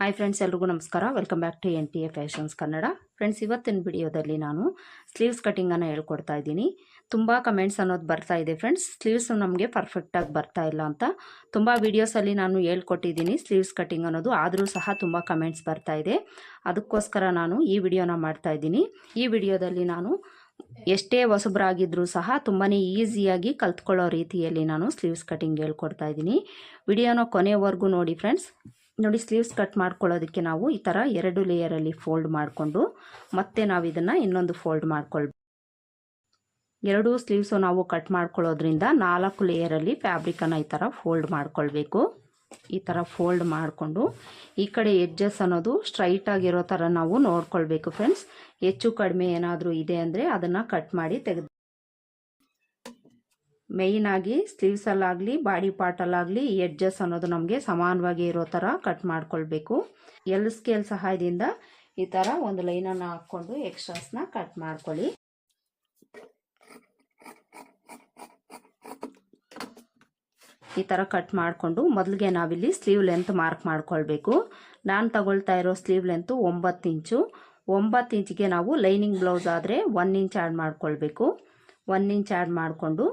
Hi friends ಎಲ್ರಿಗೂ ನಮಸ್ಕಾರ. Welcome back to N T A fashions Kannada friends ಇವತ್ತಿನ ವಿಡಿಯೋದಲ್ಲಿ ನಾನು ಸ್ಲೀವ್ಸ್ ಕಟಿಂಗನ್ನು ಹೇಳ್ಕೊಡ್ತಾ ಇದ್ದೀನಿ. ತುಂಬ ಕಮೆಂಟ್ಸ್ ಅನ್ನೋದು ಬರ್ತಾ ಇದೆ ಫ್ರೆಂಡ್ಸ್ ಸ್ಲೀವ್ಸ್ ನಮಗೆ ಪರ್ಫೆಕ್ಟಾಗಿ ಬರ್ತಾ ಇಲ್ಲ ಅಂತ ತುಂಬ ವೀಡಿಯೋಸಲ್ಲಿ ನಾನು ಹೇಳ್ಕೊಟ್ಟಿದ್ದೀನಿ ಸ್ಲೀವ್ಸ್ ಕಟಿಂಗ್ ಅನ್ನೋದು. ಆದರೂ ಸಹ ತುಂಬ ಕಮೆಂಟ್ಸ್ ಬರ್ತಾ ಇದೆ. ಅದಕ್ಕೋಸ್ಕರ ನಾನು ಈ ವಿಡಿಯೋನ ಮಾಡ್ತಾ ಇದ್ದೀನಿ. ಈ ವಿಡಿಯೋದಲ್ಲಿ ನಾನು ಎಷ್ಟೇ ಹೊಸಬ್ರಾಗಿದ್ದರೂ ಸಹ ತುಂಬಾ ಈಸಿಯಾಗಿ ಕಲ್ತ್ಕೊಳ್ಳೋ ರೀತಿಯಲ್ಲಿ ನಾನು ಸ್ಲೀವ್ಸ್ ಕಟಿಂಗ್ ಹೇಳ್ಕೊಡ್ತಾ ಇದ್ದೀನಿ. ವಿಡಿಯೋನ ಕೊನೆವರೆಗೂ ನೋಡಿ ಫ್ರೆಂಡ್ಸ್ ನೋಡಿ ಸ್ಲೀವ್ಸ್ ಕಟ್ ಮಾಡ್ಕೊಳ್ಳೋದಕ್ಕೆ ನಾವು ಈ ಥರ ಎರಡು ಲೇಯರಲ್ಲಿ ಫೋಲ್ಡ್ ಮಾಡಿಕೊಂಡು ಮತ್ತೆ ನಾವು ಇದನ್ನು ಇನ್ನೊಂದು ಫೋಲ್ಡ್ ಮಾಡ್ಕೊಳ್ಬೇಕು ಎರಡು ಸ್ಲೀವ್ಸು ನಾವು ಕಟ್ ಮಾಡ್ಕೊಳ್ಳೋದ್ರಿಂದ ನಾಲ್ಕು ಲೇಯರಲ್ಲಿ ಫ್ಯಾಬ್ರಿಕನ್ನು ಈ ಥರ ಫೋಲ್ಡ್ ಮಾಡ್ಕೊಳ್ಬೇಕು. ಈ ಥರ ಫೋಲ್ಡ್ ಮಾಡಿಕೊಂಡು ಈ ಕಡೆ ಎಡ್ಜಸ್ ಅನ್ನೋದು ಸ್ಟ್ರೈಟ್ ಆಗಿರೋ ಥರ ನಾವು ನೋಡ್ಕೊಳ್ಬೇಕು ಫ್ರೆಂಡ್ಸ್ ಹೆಚ್ಚು ಕಡಿಮೆ ಏನಾದರೂ ಇದೆ ಅಂದರೆ ಅದನ್ನು ಕಟ್ ಮಾಡಿ ತೆಗೆದು ಮೇಯ್ನಾಗಿ ಸ್ಲೀವ್ಸಲ್ಲಾಗಲಿ ಬಾಡಿ ಪಾರ್ಟಲ್ಲಾಗಲಿ ಎಡ್ಜಸ್ ಅನ್ನೋದು ನಮಗೆ ಸಮಾನವಾಗಿ ಇರೋ ಥರ ಕಟ್ ಮಾಡ್ಕೊಳ್ಬೇಕು. ಎಲ್ ಸ್ಕೇಲ್ ಸಹಾಯದಿಂದ ಈ ಥರ ಒಂದು ಲೈನನ್ನು ಹಾಕ್ಕೊಂಡು ನ ಕಟ್ ಮಾಡ್ಕೊಳ್ಳಿ. ಈ ಥರ ಕಟ್ ಮಾಡಿಕೊಂಡು ಮೊದಲಿಗೆ ನಾವಿಲ್ಲಿ ಸ್ಲೀವ್ ಲೆಂತ್ ಮಾರ್ಕ್ ಮಾಡ್ಕೊಳ್ಬೇಕು. ನಾನು ತಗೊಳ್ತಾ ಇರೋ ಸ್ಲೀವ್ ಲೆಂತು ಒಂಬತ್ತು ಇಂಚು. ಒಂಬತ್ತು ಇಂಚಿಗೆ ನಾವು ಲೈನಿಂಗ್ ಬ್ಲೌಸ್ ಆದರೆ ಒನ್ ಇಂಚ್ ಆ್ಯಡ್ ಮಾಡ್ಕೊಳ್ಬೇಕು. ಒನ್ ಇಂಚ್ ಆ್ಯಡ್ ಮಾಡಿಕೊಂಡು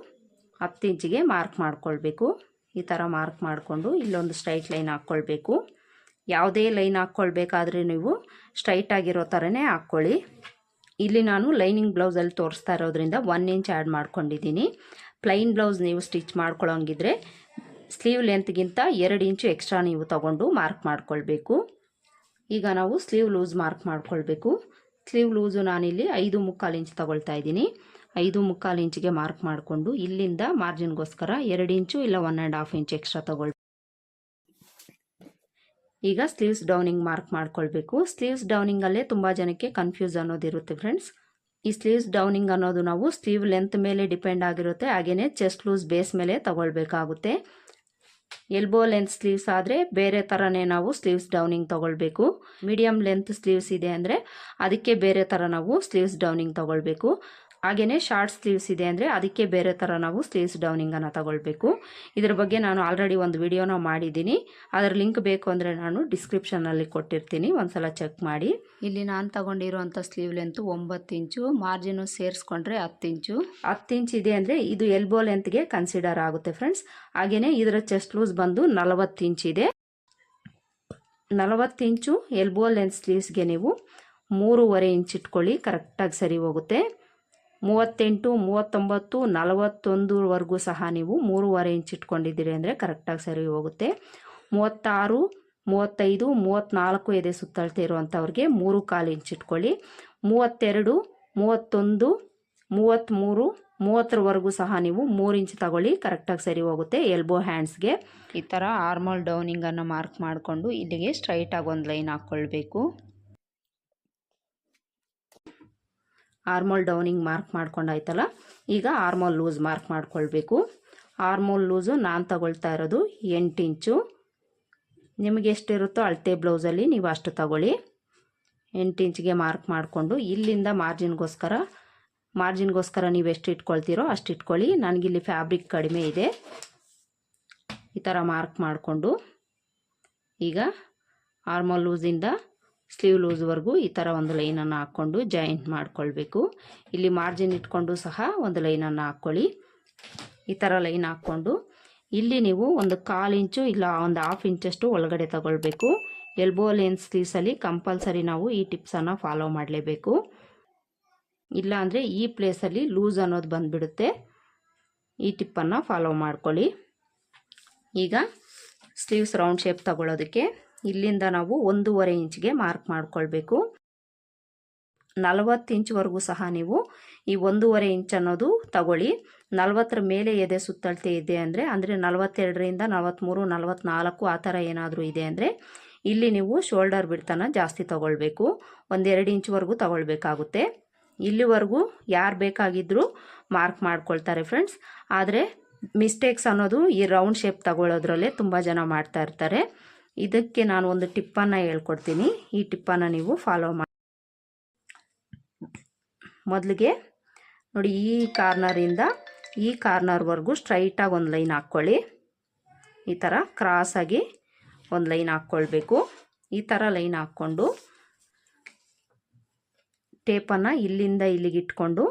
ಹತ್ತು ಇಂಚಿಗೆ ಮಾರ್ಕ್ ಮಾಡ್ಕೊಳ್ಬೇಕು. ಈ ಥರ ಮಾರ್ಕ್ ಮಾಡಿಕೊಂಡು ಇಲ್ಲೊಂದು ಸ್ಟ್ರೈಟ್ ಲೈನ್ ಹಾಕ್ಕೊಳ್ಬೇಕು. ಯಾವುದೇ ಲೈನ್ ಹಾಕ್ಕೊಳ್ಬೇಕಾದ್ರೆ ನೀವು ಸ್ಟ್ರೈಟ್ ಆಗಿರೋ ಥರನೇ ಹಾಕ್ಕೊಳ್ಳಿ. ಇಲ್ಲಿ ನಾನು ಲೈನಿಂಗ್ ಬ್ಲೌಸಲ್ಲಿ ತೋರಿಸ್ತಾ ಇರೋದ್ರಿಂದ ಒನ್ ಇಂಚ್ ಆ್ಯಡ್ ಮಾಡ್ಕೊಂಡಿದ್ದೀನಿ. ಪ್ಲೈನ್ ಬ್ಲೌಸ್ ನೀವು ಸ್ಟಿಚ್ ಮಾಡ್ಕೊಳ್ಳೋಂಗಿದ್ರೆ ಸ್ಲೀವ್ ಲೆಂತ್ಗಿಂತ ಎರಡು ಇಂಚು ಎಕ್ಸ್ಟ್ರಾ ನೀವು ತಗೊಂಡು ಮಾರ್ಕ್ ಮಾಡ್ಕೊಳ್ಬೇಕು. ಈಗ ನಾವು ಸ್ಲೀವ್ ಲೂಸ್ ಮಾರ್ಕ್ ಮಾಡ್ಕೊಳ್ಬೇಕು. ಸ್ಲೀವ್ ಲೂಸು ನಾನಿಲ್ಲಿ ಐದು ಮುಕ್ಕಾಲು ಇಂಚ್ ತಗೊಳ್ತಾ ಇದ್ದೀನಿ. ಐದು ಮುಕ್ಕಾಲು ಇಂಚಿಗೆ ಮಾರ್ಕ್ ಮಾಡಿಕೊಂಡು ಇಲ್ಲಿಂದ ಮಾರ್ಜಿನ್ಗೋಸ್ಕರ ಎರಡು ಇಂಚು ಇಲ್ಲ one and half inch extra ತಗೊಳ್ ಈಗ ಸ್ಲೀವ್ಸ್ ಡೌನಿಂಗ್ ಮಾರ್ಕ್ ಮಾಡ್ಕೊಳ್ಬೇಕು. ಸ್ಲೀವ್ಸ್ ಡೌನಿಂಗಲ್ಲೇ ತುಂಬ ಜನಕ್ಕೆ ಕನ್ಫ್ಯೂಸ್ ಅನ್ನೋದಿರುತ್ತೆ ಫ್ರೆಂಡ್ಸ್. ಈ ಸ್ಲೀವ್ಸ್ ಡೌನಿಂಗ್ ಅನ್ನೋದು ನಾವು ಸ್ಲೀವ್ ಲೆಂತ್ ಮೇಲೆ ಡಿಪೆಂಡ್ ಆಗಿರುತ್ತೆ. ಹಾಗೆಯೇ ಚೆಸ್ಟ್ ಲೂಸ್ ಬೇಸ್ ಮೇಲೆ ತಗೊಳ್ಬೇಕಾಗುತ್ತೆ. ಎಲ್ಬೋ ಲೆಂತ್ ಸ್ಲೀವ್ಸ್ ಆದರೆ ಬೇರೆ ಥರನೇ ನಾವು ಸ್ಲೀವ್ಸ್ ಡೌನಿಂಗ್ ತೊಗೊಳ್ಬೇಕು. ಮೀಡಿಯಮ್ ಲೆಂತ್ ಸ್ಲೀವ್ಸ್ ಇದೆ ಅಂದರೆ ಅದಕ್ಕೆ ಬೇರೆ ಥರ ನಾವು ಸ್ಲೀವ್ಸ್ ಡೌನಿಂಗ್ ತೊಗೊಳ್ಬೇಕು. ಹಾಗೆಯೇ ಶಾರ್ಟ್ ಸ್ಲೀವ್ಸ್ ಇದೆ ಅಂದರೆ ಅದಕ್ಕೆ ಬೇರೆ ಥರ ನಾವು ಸ್ಲೀವ್ಸ್ ಡೌನಿಂಗನ್ನು ತಗೊಳ್ಬೇಕು. ಇದ್ರ ಬಗ್ಗೆ ನಾನು ಆಲ್ರೆಡಿ ಒಂದು ವಿಡಿಯೋನ ಮಾಡಿದ್ದೀನಿ. ಅದರ ಲಿಂಕ್ ಬೇಕು ಅಂದರೆ ನಾನು ಡಿಸ್ಕ್ರಿಪ್ಷನಲ್ಲಿ ಕೊಟ್ಟಿರ್ತೀನಿ. ಒಂದ್ಸಲ ಚೆಕ್ ಮಾಡಿ. ಇಲ್ಲಿ ನಾನು ತಗೊಂಡಿರುವಂಥ ಸ್ಲೀವ್ ಲೆಂತ್ ಒಂಬತ್ತು ಇಂಚು ಮಾರ್ಜಿನು ಸೇರಿಸ್ಕೊಂಡ್ರೆ ಹತ್ತು ಇಂಚು. ಹತ್ತು ಇಂಚ್ ಇದೆ ಅಂದರೆ ಇದು ಎಲ್ಬೋ ಲೆಂತ್ಗೆ ಕನ್ಸಿಡರ್ ಆಗುತ್ತೆ ಫ್ರೆಂಡ್ಸ್ ಹಾಗೆಯೇ ಇದರ ಚೆಸ್ಟ್ ಲೂಸ್ ಬಂದು ನಲವತ್ತು ಇಂಚ್ ಇದೆ. ನಲವತ್ತು ಇಂಚು ಎಲ್ಬೋ ಲೆಂತ್ ಸ್ಲೀವ್ಸ್ಗೆ ನೀವು ಮೂರುವರೆ ಇಂಚ್ ಇಟ್ಕೊಳ್ಳಿ ಕರೆಕ್ಟಾಗಿ ಸರಿ ಹೋಗುತ್ತೆ. ಮೂವತ್ತೆಂಟು, ಮೂವತ್ತೊಂಬತ್ತು ನಲವತ್ತೊಂದುವರೆಗೂ ಸಹ ನೀವು ಮೂರುವರೆ ಇಂಚ್ ಇಟ್ಕೊಂಡಿದ್ದೀರಿ ಅಂದರೆ ಕರೆಕ್ಟಾಗಿ ಸರಿ ಹೋಗುತ್ತೆ. ಮೂವತ್ತಾರು, ಮೂವತ್ತೈದು ಮೂವತ್ತ್ನಾಲ್ಕು ಎದೆ ಸುತ್ತಳತೆ ಇರುವಂಥವ್ರಿಗೆ ಮೂರು ಕಾಲು ಇಂಚ್ ಇಟ್ಕೊಳ್ಳಿ. ಮೂವತ್ತೆರಡು, ಮೂವತ್ತೊಂದು ಮೂವತ್ತ್ಮೂರು ಮೂವತ್ತರವರೆಗೂ ಸಹ ನೀವು ಮೂರು ಇಂಚ್ ತಗೊಳ್ಳಿ ಕರೆಕ್ಟಾಗಿ ಸರಿ ಹೋಗುತ್ತೆ ಎಲ್ಬೋ ಹ್ಯಾಂಡ್ಸ್ಗೆ ಈ ಥರ ಆರ್ಮಲ್ ಡೌನಿಂಗನ್ನು ಮಾರ್ಕ್ ಮಾಡಿಕೊಂಡು ಇಲ್ಲಿಗೆ ಸ್ಟ್ರೈಟಾಗಿ ಒಂದು ಲೈನ್ ಹಾಕ್ಕೊಳ್ಬೇಕು. ಆರ್ಮೋಲ್ ಡೌನಿಂಗ್ ಮಾರ್ಕ್ ಮಾಡ್ಕೊಂಡಾಯ್ತಲ್ಲ, ಈಗ ಆರ್ಮೋಲ್ ಲೂಸ್ ಮಾರ್ಕ್ ಮಾಡ್ಕೊಳ್ಬೇಕು. ಆರ್ಮೋಲ್ ಲೂಸು ನಾನು ತಗೊಳ್ತಾ ಇರೋದು ಎಂಟು ಇಂಚು. ನಿಮಗೆ ಎಷ್ಟಿರುತ್ತೋ ಅಳತೆ ಬ್ಲೌಸಲ್ಲಿ ನೀವು ಅಷ್ಟು ತಗೊಳ್ಳಿ. ಎಂಟು ಇಂಚಿಗೆ ಮಾರ್ಕ್ ಮಾಡಿಕೊಂಡು ಇಲ್ಲಿಂದ ಮಾರ್ಜಿನ್ಗೋಸ್ಕರ ಮಾರ್ಜಿನ್ಗೋಸ್ಕರ ನೀವು ಎಷ್ಟು ಇಟ್ಕೊಳ್ತೀರೋ ಅಷ್ಟು ಇಟ್ಕೊಳ್ಳಿ. ನನಗಿಲ್ಲಿ ಫ್ಯಾಬ್ರಿಕ್ ಕಡಿಮೆ ಇದೆ. ಈ ಥರ ಮಾರ್ಕ್ ಮಾಡಿಕೊಂಡು ಈಗ ಆರ್ಮೋಲ್ ಲೂಸಿಂದ ಸ್ಲೀವ್ ಲೂಸ್ವರೆಗೂ ಈ ಥರ ಒಂದು ಲೈನನ್ನು ಹಾಕ್ಕೊಂಡು ಜಾಯಿಂಟ್ ಮಾಡ್ಕೊಳ್ಬೇಕು. ಇಲ್ಲಿ ಮಾರ್ಜಿನ್ ಇಟ್ಕೊಂಡು ಸಹ ಒಂದು ಲೈನನ್ನು ಹಾಕ್ಕೊಳ್ಳಿ. ಈ ಥರ ಲೈನ್ ಹಾಕ್ಕೊಂಡು ಇಲ್ಲಿ ನೀವು ಒಂದು ಕಾಲು ಇಂಚು ಇಲ್ಲ ಒಂದು ಹಾಫ್ ಇಂಚಷ್ಟು ಒಳಗಡೆ ತಗೊಳ್ಬೇಕು. ಎಲ್ಬೋ ಲೆನ್ ಸ್ಲೀವ್ಸಲ್ಲಿ ಕಂಪಲ್ಸರಿ ನಾವು ಈ ಟಿಪ್ಸನ್ನು ಫಾಲೋ ಮಾಡಲೇಬೇಕು. ಇಲ್ಲ ಅಂದರೆ ಈ ಪ್ಲೇಸಲ್ಲಿ ಲೂಸ್ ಅನ್ನೋದು ಬಂದುಬಿಡುತ್ತೆ. ಈ ಟಿಪ್ಪನ್ನು ಫಾಲೋ ಮಾಡ್ಕೊಳ್ಳಿ. ಈಗ ಸ್ಲೀವ್ಸ್ ರೌಂಡ್ ಶೇಪ್ ತಗೊಳ್ಳೋದಕ್ಕೆ ಇಲ್ಲಿಂದ ನಾವು ಒಂದೂವರೆ ಇಂಚ್ಗೆ ಮಾರ್ಕ್ ಮಾಡ್ಕೊಳ್ಬೇಕು. ನಲವತ್ತು ಇಂಚ್ವರೆಗೂ ಸಹ ನೀವು ಈ ಒಂದೂವರೆ ಇಂಚ್ ಅನ್ನೋದು ತಗೊಳ್ಳಿ. ನಲವತ್ತರ ಮೇಲೆ ಎದೆ ಸುತ್ತಳತೆ ಇದೆ ಅಂದರೆ ಅಂದರೆ ನಲವತ್ತೆರಡರಿಂದ ನಲವತ್ತ್ಮೂರು ನಲವತ್ತ್ನಾಲ್ಕು ಆ ಥರ ಏನಾದರೂ ಇದೆ ಅಂದರೆ, ಇಲ್ಲಿ ನೀವು ಶೋಲ್ಡರ್ ಬಿಡ್ತನ ಜಾಸ್ತಿ ತಗೊಳ್ಬೇಕು. ಒಂದೆರಡು ಇಂಚ್ವರೆಗೂ ತಗೊಳ್ಬೇಕಾಗುತ್ತೆ. ಇಲ್ಲಿವರೆಗೂ ಯಾರು ಬೇಕಾಗಿದ್ದರೂ ಮಾರ್ಕ್ ಮಾಡ್ಕೊಳ್ತಾರೆ ಫ್ರೆಂಡ್ಸ್. ಆದರೆ, ಮಿಸ್ಟೇಕ್ಸ್ ಅನ್ನೋದು ಈ ರೌಂಡ್ ಶೇಪ್ ತಗೊಳ್ಳೋದ್ರಲ್ಲೇ ತುಂಬ ಜನ ಮಾಡ್ತಾ ಇರ್ತಾರೆ. ಇದಕ್ಕೆ ನಾನು ಒಂದು ಟಿಪ್ಪನ್ನು ಹೇಳ್ಕೊಡ್ತೀನಿ. ಈ ಟಿಪ್ಪನ್ನು ನೀವು ಫಾಲೋ ಮಾಡಿ. ಮೊದಲಿಗೆ ನೋಡಿ ಈ ಕಾರ್ನರಿಂದ ಈ ಕಾರ್ನರ್ವರೆಗೂ ಸ್ಟ್ರೈಟಾಗಿ ಒಂದು ಲೈನ್ ಹಾಕ್ಕೊಳ್ಳಿ. ಈ ಥರ ಕ್ರಾಸಾಗಿ ಒಂದು ಲೈನ್ ಹಾಕ್ಕೊಳ್ಬೇಕು. ಈ ಥರ ಲೈನ್ ಹಾಕ್ಕೊಂಡು ಟೇಪನ್ನು ಇಲ್ಲಿಂದ ಇಲ್ಲಿಗೆ ಇಟ್ಕೊಂಡು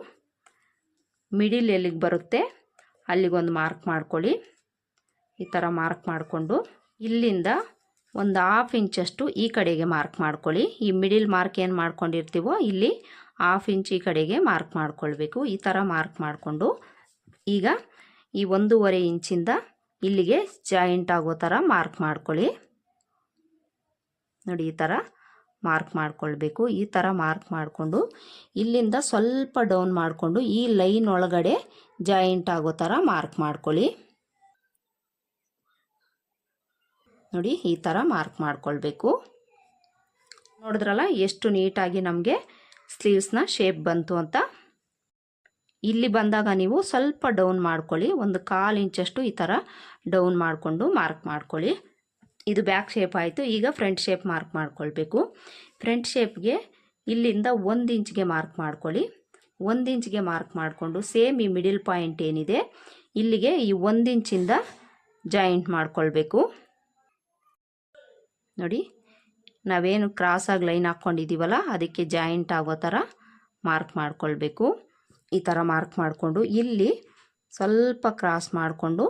ಮಿಡಿಲ್ ಎಲ್ಲಿಗೆ ಬರುತ್ತೆ ಅಲ್ಲಿಗೊಂದು ಮಾರ್ಕ್ ಮಾಡ್ಕೊಳ್ಳಿ. ಈ ಥರ ಮಾರ್ಕ್ ಮಾಡಿಕೊಂಡು ಇಲ್ಲಿಂದ ಒಂದು ಹಾಫ್ ಇಂಚಷ್ಟು ಈ ಕಡೆಗೆ ಮಾರ್ಕ್ ಮಾಡ್ಕೊಳ್ಳಿ. ಈ ಮಿಡಿಲ್ ಮಾರ್ಕ್ ಏನು ಮಾಡ್ಕೊಂಡಿರ್ತೀವೋ ಇಲ್ಲಿ ಹಾಫ್ ಇಂಚ್ ಈ ಕಡೆಗೆ ಮಾರ್ಕ್ ಮಾಡ್ಕೊಳ್ಬೇಕು. ಈ ಥರ ಮಾರ್ಕ್ ಮಾಡಿಕೊಂಡು ಈಗ ಈ ಒಂದೂವರೆ ಇಂಚಿಂದ ಇಲ್ಲಿಗೆ ಜಾಯಿಂಟ್ ಆಗೋ ಥರ ಮಾರ್ಕ್ ಮಾಡ್ಕೊಳ್ಳಿ. ನೋಡಿ ಈ ಥರ ಮಾರ್ಕ್ ಮಾಡ್ಕೊಳ್ಬೇಕು. ಈ ಥರ ಮಾರ್ಕ್ ಮಾಡಿಕೊಂಡು ಇಲ್ಲಿಂದ ಸ್ವಲ್ಪ ಡೌನ್ ಮಾಡಿಕೊಂಡು ಈ ಲೈನ್ ಒಳಗಡೆ ಜಾಯಿಂಟ್ ಆಗೋ ಥರ ಮಾರ್ಕ್ ಮಾಡ್ಕೊಳ್ಳಿ. ನೋಡಿ ಈ ಥರ ಮಾರ್ಕ್ ಮಾಡ್ಕೊಳ್ಬೇಕು. ನೋಡಿದ್ರಲ್ಲ ಎಷ್ಟು ನೀಟಾಗಿ ನಮಗೆ ಸ್ಲೀವ್ಸ್ನ ಶೇಪ್ ಬಂತು ಅಂತ. ಇಲ್ಲಿ ಬಂದಾಗ ನೀವು ಸ್ವಲ್ಪ ಡೌನ್ ಮಾಡ್ಕೊಳ್ಳಿ, ಒಂದು ಕಾಲು ಇಂಚಷ್ಟು ಈ ಥರ ಡೌನ್ ಮಾಡಿಕೊಂಡು ಮಾರ್ಕ್ ಮಾಡ್ಕೊಳ್ಳಿ. ಇದು ಬ್ಯಾಕ್ ಶೇಪ್ ಆಯಿತು, ಈಗ ಫ್ರಂಟ್ ಶೇಪ್ ಮಾರ್ಕ್ ಮಾಡ್ಕೊಳ್ಬೇಕು. ಫ್ರಂಟ್ ಶೇಪ್ಗೆ ಇಲ್ಲಿಂದ ಒಂದು ಇಂಚ್ಗೆ ಮಾರ್ಕ್ ಮಾಡ್ಕೊಳ್ಳಿ. ಒಂದು ಇಂಚ್ಗೆ ಮಾರ್ಕ್ ಮಾಡಿಕೊಂಡು ಸೇಮ್ ಈ ಮಿಡಿಲ್ ಪಾಯಿಂಟ್ ಏನಿದೆ, ಇಲ್ಲಿಗೆ ಈ ಒಂದು ಇಂಚಿಂದ ಜಾಯಿಂಟ್ ಮಾಡ್ಕೊಳ್ಬೇಕು. ನೋಡಿ, ನಾವೇನು ಕ್ರಾಸಾಗಿ ಲೈನ್ ಹಾಕ್ಕೊಂಡಿದ್ದೀವಲ್ಲ ಅದಕ್ಕೆ ಜಾಯಿಂಟ್ ಆಗೋ ಥರ ಮಾರ್ಕ್ ಮಾಡ್ಕೊಳ್ಬೇಕು. ಈ ಥರ ಮಾರ್ಕ್ ಮಾಡಿಕೊಂಡು ಇಲ್ಲಿ ಸ್ವಲ್ಪ ಕ್ರಾಸ್ ಮಾಡಿಕೊಂಡು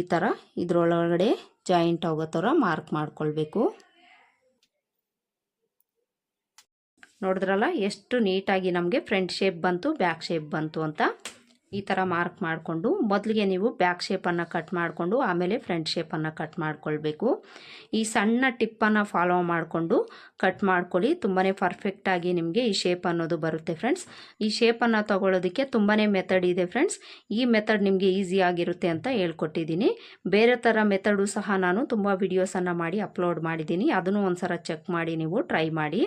ಈ ಥರ ಇದರೊಳಗಡೆ ಜಾಯಿಂಟ್ ಆಗೋ ಥರ ಮಾರ್ಕ್ ಮಾಡ್ಕೊಳ್ಬೇಕು. ನೋಡಿದ್ರಲ್ಲ, ಎಷ್ಟು ನೀಟಾಗಿ ನಮಗೆ ಫ್ರಂಟ್ ಶೇಪ್ ಬಂತು ಬ್ಯಾಕ್ ಶೇಪ್ ಬಂತು ಅಂತ. ಈ ಥರ ಮಾರ್ಕ್ ಮಾಡಿಕೊಂಡು ಮೊದಲಿಗೆ ನೀವು ಬ್ಯಾಕ್ ಶೇಪನ್ನು ಕಟ್ ಮಾಡಿಕೊಂಡು ಆಮೇಲೆ ಫ್ರಂಟ್ ಶೇಪನ್ನು ಕಟ್ ಮಾಡ್ಕೊಳ್ಬೇಕು. ಈ ಸಣ್ಣ ಟಿಪ್ಪನ್ನು ಫಾಲೋ ಮಾಡಿಕೊಂಡು ಕಟ್ ಮಾಡ್ಕೊಳ್ಳಿ. ತುಂಬಾ ಪರ್ಫೆಕ್ಟಾಗಿ ನಿಮಗೆ ಈ ಶೇಪ್ ಅನ್ನೋದು ಬರುತ್ತೆ ಫ್ರೆಂಡ್ಸ್ ಈ ಶೇಪನ್ನು ತಗೊಳ್ಳೋದಕ್ಕೆ ತುಂಬಾ ಮೆಥಡ್ ಇದೆ ಫ್ರೆಂಡ್ಸ್ ಈ ಮೆಥಡ್ ನಿಮಗೆ ಈಸಿ ಆಗಿರುತ್ತೆ ಅಂತ ಹೇಳ್ಕೊಟ್ಟಿದ್ದೀನಿ. ಬೇರೆ ಥರ ಮೆಥಡು ಸಹ ನಾನು ತುಂಬ ವಿಡಿಯೋಸನ್ನು ಮಾಡಿ ಅಪ್ಲೋಡ್ ಮಾಡಿದ್ದೀನಿ. ಅದನ್ನು ಒಂದು ಚೆಕ್ ಮಾಡಿ ನೀವು ಟ್ರೈ ಮಾಡಿ.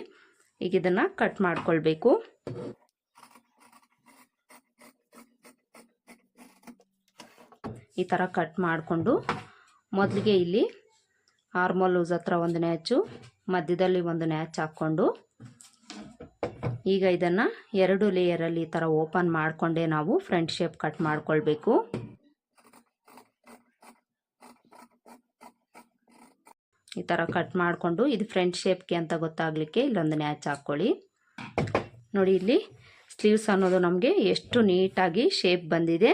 ಈಗ ಇದನ್ನು ಕಟ್ ಮಾಡ್ಕೊಳ್ಬೇಕು. ಈ ಥರ ಕಟ್ ಮಾಡಿಕೊಂಡು ಮೊದಲಿಗೆ ಇಲ್ಲಿ ಆರ್ಮೋಲ್ ಲೂಸ್ ಹತ್ರ ಒಂದು ನ್ಯಾಚು ಮಧ್ಯದಲ್ಲಿ ಒಂದು ನ್ಯಾಚ್ ಹಾಕ್ಕೊಂಡು ಈಗ ಇದನ್ನು ಎರಡು ಲೇಯರಲ್ಲಿ ಈ ಥರ ಓಪನ್ ಮಾಡಿಕೊಂಡೇ ನಾವು ಫ್ರಂಟ್ ಶೇಪ್ ಕಟ್ ಮಾಡಿಕೊಳ್ಬೇಕು. ಈ ಥರ ಕಟ್ ಮಾಡಿಕೊಂಡು ಇದು ಫ್ರಂಟ್ ಶೇಪ್ಗೆ ಅಂತ ಗೊತ್ತಾಗಲಿಕ್ಕೆ ಇಲ್ಲೊಂದು ನ್ಯಾಚ್ ಹಾಕ್ಕೊಳ್ಳಿ ನೋಡಿ ಇಲ್ಲಿ ಸ್ಲೀವ್ಸ್ ಅನ್ನೋದು ನಮಗೆ ಎಷ್ಟು ನೀಟಾಗಿ ಶೇಪ್ ಬಂದಿದೆ.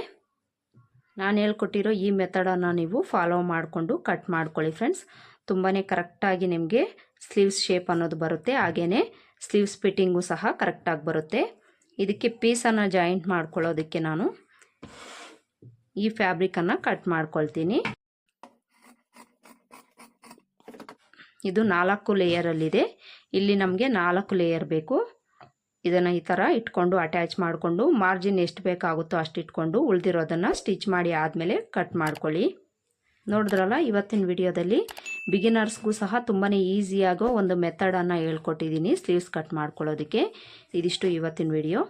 ನಾನು ಹೇಳ್ಕೊಟ್ಟಿರೋ ಈ ಮೆಥಡನ್ನು ನೀವು ಫಾಲೋ ಮಾಡಿಕೊಂಡು ಕಟ್ ಮಾಡ್ಕೊಳ್ಳಿ ಫ್ರೆಂಡ್ಸ್ ತುಂಬಾ ಕರೆಕ್ಟಾಗಿ ನಿಮಗೆ ಸ್ಲೀವ್ಸ್ ಶೇಪ್ ಅನ್ನೋದು ಬರುತ್ತೆ. ಹಾಗೆಯೇ ಸ್ಲೀವ್ಸ್ ಫಿಟ್ಟಿಂಗು ಸಹ ಕರೆಕ್ಟಾಗಿ ಬರುತ್ತೆ. ಇದಕ್ಕೆ ಪೀಸನ್ನು ಜಾಯಿಂಟ್ ಮಾಡ್ಕೊಳ್ಳೋದಕ್ಕೆ ನಾನು ಈ ಫ್ಯಾಬ್ರಿಕನ್ನು ಕಟ್ ಮಾಡ್ಕೊಳ್ತೀನಿ. ಇದು ನಾಲ್ಕು ಲೇಯರಲ್ಲಿದೆ ಇಲ್ಲಿ ನಮಗೆ ನಾಲ್ಕು ಲೇಯರ್ ಬೇಕು. ಇದನ್ನು ಈ ಥರ ಇಟ್ಕೊಂಡು ಅಟ್ಯಾಚ್ ಮಾಡಿಕೊಂಡು ಮಾರ್ಜಿನ್ ಎಷ್ಟು ಬೇಕಾಗುತ್ತೋ ಅಷ್ಟು ಇಟ್ಕೊಂಡು ಉಳಿದಿರೋದನ್ನು ಸ್ಟಿಚ್ ಮಾಡಿ ಆದಮೇಲೆ ಕಟ್ ಮಾಡ್ಕೊಳ್ಳಿ. ನೋಡಿದ್ರಲ್ಲ ಇವತ್ತಿನ ವಿಡಿಯೋದಲ್ಲಿ ಬಿಗಿನರ್ಸ್ಗೂ ಸಹ ತುಂಬಾ ಈಸಿಯಾಗೋ ಒಂದು ಮೆಥಡನ್ನು ಹೇಳ್ಕೊಟ್ಟಿದ್ದೀನಿ ಸ್ಲೀವ್ಸ್ ಕಟ್ ಮಾಡ್ಕೊಳ್ಳೋದಕ್ಕೆ. ಇದಿಷ್ಟು ಇವತ್ತಿನ ವಿಡಿಯೋ.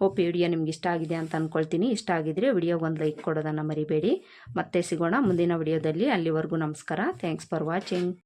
ಹೋಪ್ ವಿಡಿಯೋ ನಿಮ್ಗೆ ಇಷ್ಟ ಆಗಿದೆ ಅಂತ ಅಂದ್ಕೊಳ್ತೀನಿ ಇಷ್ಟ ಆಗಿದ್ರೆ ವಿಡಿಯೋಗೆ ಒಂದು ಲೈಕ್ ಕೊಡೋದನ್ನು ಮರಿಬೇಡಿ. ಮತ್ತೆ ಸಿಗೋಣ ಮುಂದಿನ ವಿಡಿಯೋದಲ್ಲಿ. ಅಲ್ಲಿವರೆಗೂ ನಮಸ್ಕಾರ. Thanks for watching